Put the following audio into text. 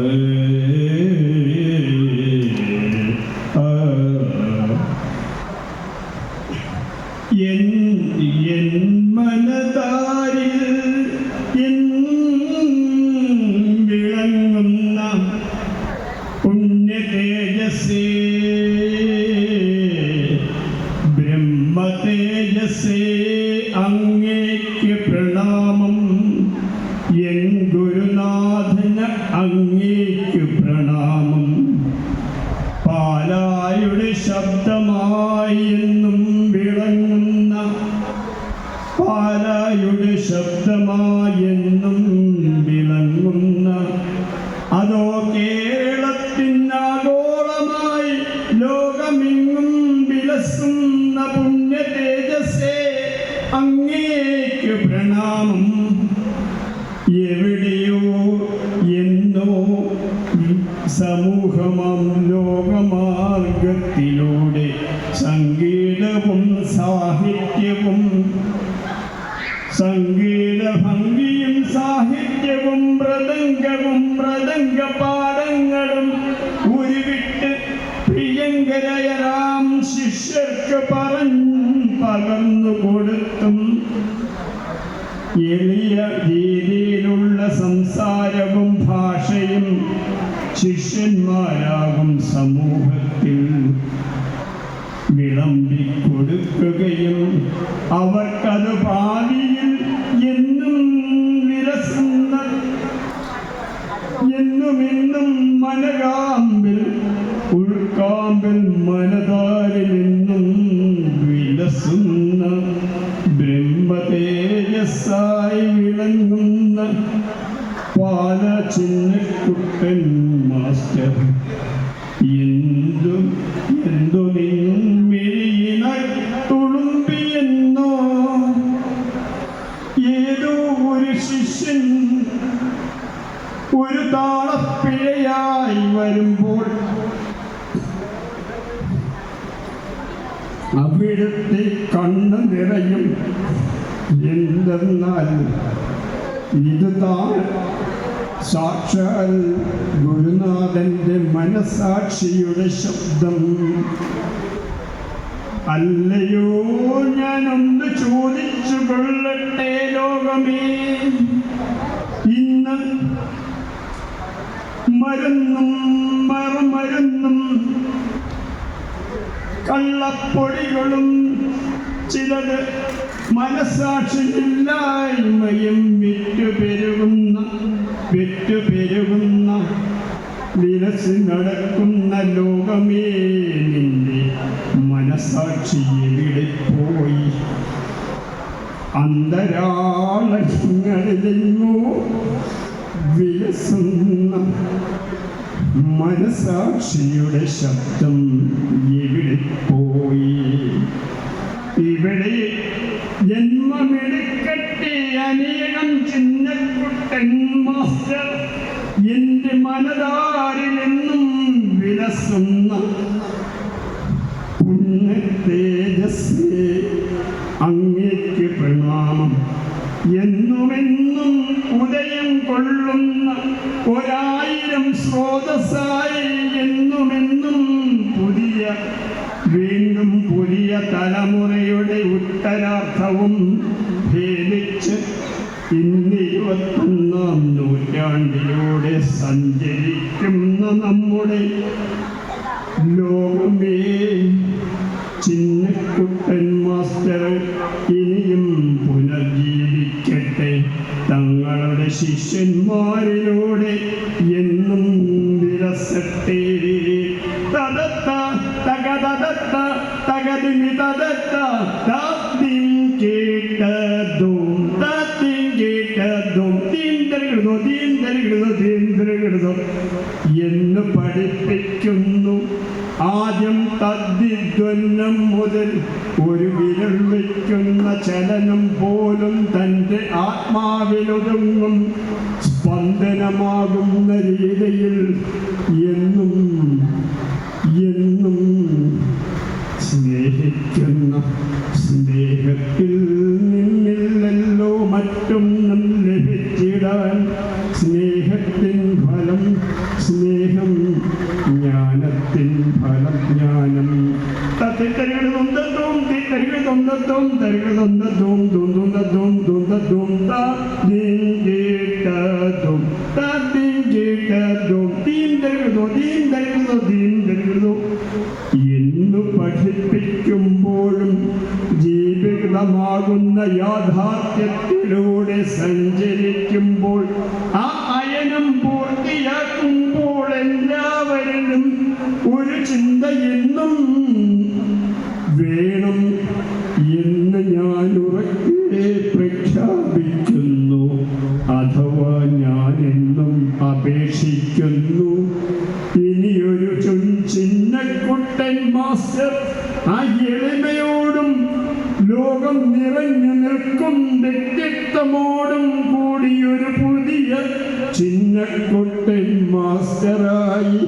Amen. പാലായുടെ ശബ്ദമായെന്നും വിളങ്ങുന്ന അതോ കേരളത്തിനാഗോളമായി ലോകമിങ്ങും വിലസുന്ന പുണ്യ തേജസ്സേ അങ്ങേക്ക് പ്രണാമം. എവിടെയോ എന്നോ സമൂഹമം ലോകമാർഗത്തിലൂടെ സംഗീതവും സാഹിത്യവും സംഗീത ഭംഗിയും സാഹിത്യവും മൃദംഗവും മൃദംഗ പാഠങ്ങളും ഉരുവിട്ട് പ്രിയങ്കരയരാം ശിഷ്യർക്ക് പറഞ്ഞു പകർന്നു കൊടുത്തും എളിയ രീതിയിലുള്ള സംസാരവും ഭാഷയും ശിഷ്യന്മാരാകും സമൂഹത്തിൽ. വിളമ്പിക്കൊടുക്കുകയും അവർക്കത് ഭാവിയിൽ എന്നും മനകാമ്പിൽ ഉൾക്കാമ്പിൽ മനതാരിൽ എന്നും വിലസുന്ന ബ്രഹ്മതേജസ്സായി വിളങ്ങുന്ന പാല ചിന്നക്കുട്ടൻ മാസ്റ്റർ. എന്തു എന്തു നിൻമിഴിയിന തുളുമ്പിയെന്നോ ഏതോ ഒരു ശിഷ്യൻ ഒരു താളപ്പിഴയായി വരുമ്പോൾ അവിടുത്തെ കണ്ണ് നിറയും. എന്തെന്നാൽ ഇത് താൻ സാക്ഷാൽ ഗുരുനാഥന്റെ മനസാക്ഷിയുടെ ശബ്ദം. അല്ലയോ ഞാനൊന്ന് ചോദിച്ചു കൊള്ളട്ടെ ലോകമേ ഇന്ന് മരുന്നും മറുമരുന്നും കള്ളപ്പൊടികളും ചിലത് മനസാക്ഷിയില്ലായ്മയും വിറ്റുപെരുകുന്ന വിറ്റുപെരുകുന്ന വിലസ് നടക്കുന്ന ലോകമേ നിന്റെ മനസാക്ഷി എവിടെ പോയി? അന്തരാളങ്ങളിലെങ്ങോ വിലസുന്ന മനസാക്ഷിയുടെ ശബ്ദം എവിടെ പോയി? ഇവിടെ ജന്മമെടുക്കട്ടെ അനേകം ചിന്നക്കുട്ടൻ മാസ്റ്റർ. എന്റെ മനതാരിൽ എന്നും വിലസുന്ന തേജസ്സേ അങ്ങേക്ക് പ്രണാമം. എന്നുമെന്നും ഉദയം കൊള്ളുന്ന ഒരായിരം സ്രോതസ്സായി എന്നുമെന്നും പുതിയ വീണ്ടും പുതിയ തലമുറയുടെ ഉത്തരാർത്ഥവും ഭേദിച്ച് ഇന്ന് ഇരുപത്തൊന്നാം നൂറ്റാണ്ടിലൂടെ സഞ്ചരിക്കുന്ന നമ്മുടെ ലോകമേ. ചിന്നക്കുട്ടൻ മാസ്റ്റർ ഇനിയും പുനർജീവിക്കട്ടെ. തങ്ങളുടെ ശിഷ്യന്മാരിലൂടെ എന്ന് പഠിപ്പിക്കുന്നു. ആദ്യം തദ്ദിധ്വനം മുതൽ ഒരു വിരൽ വയ്ക്കുന്ന ചലനം പോലും തന്റെ ആത്മാവിലൊതുങ്ങും സ്പന്ദനമാകുന്ന രീതിയിൽ എന്നും തിക്കരിവിടുന്തും പഠിപ്പിക്കുമ്പോഴും ജീവിതമാകുന്ന യാഥാർത്ഥ്യത്തിലൂടെ സഞ്ചരി ചിരിക്കുന്നു ഇനിയൊരു ചിന്നക്കുട്ടൻ മാസ്റ്റർ ആ എളിമയോടും ലോകം നിറഞ്ഞു നിൽക്കും വ്യക്തിത്വമോടും കൂടിയൊരു പുതിയ ചിന്നക്കുട്ടൻ മാസ്റ്ററായി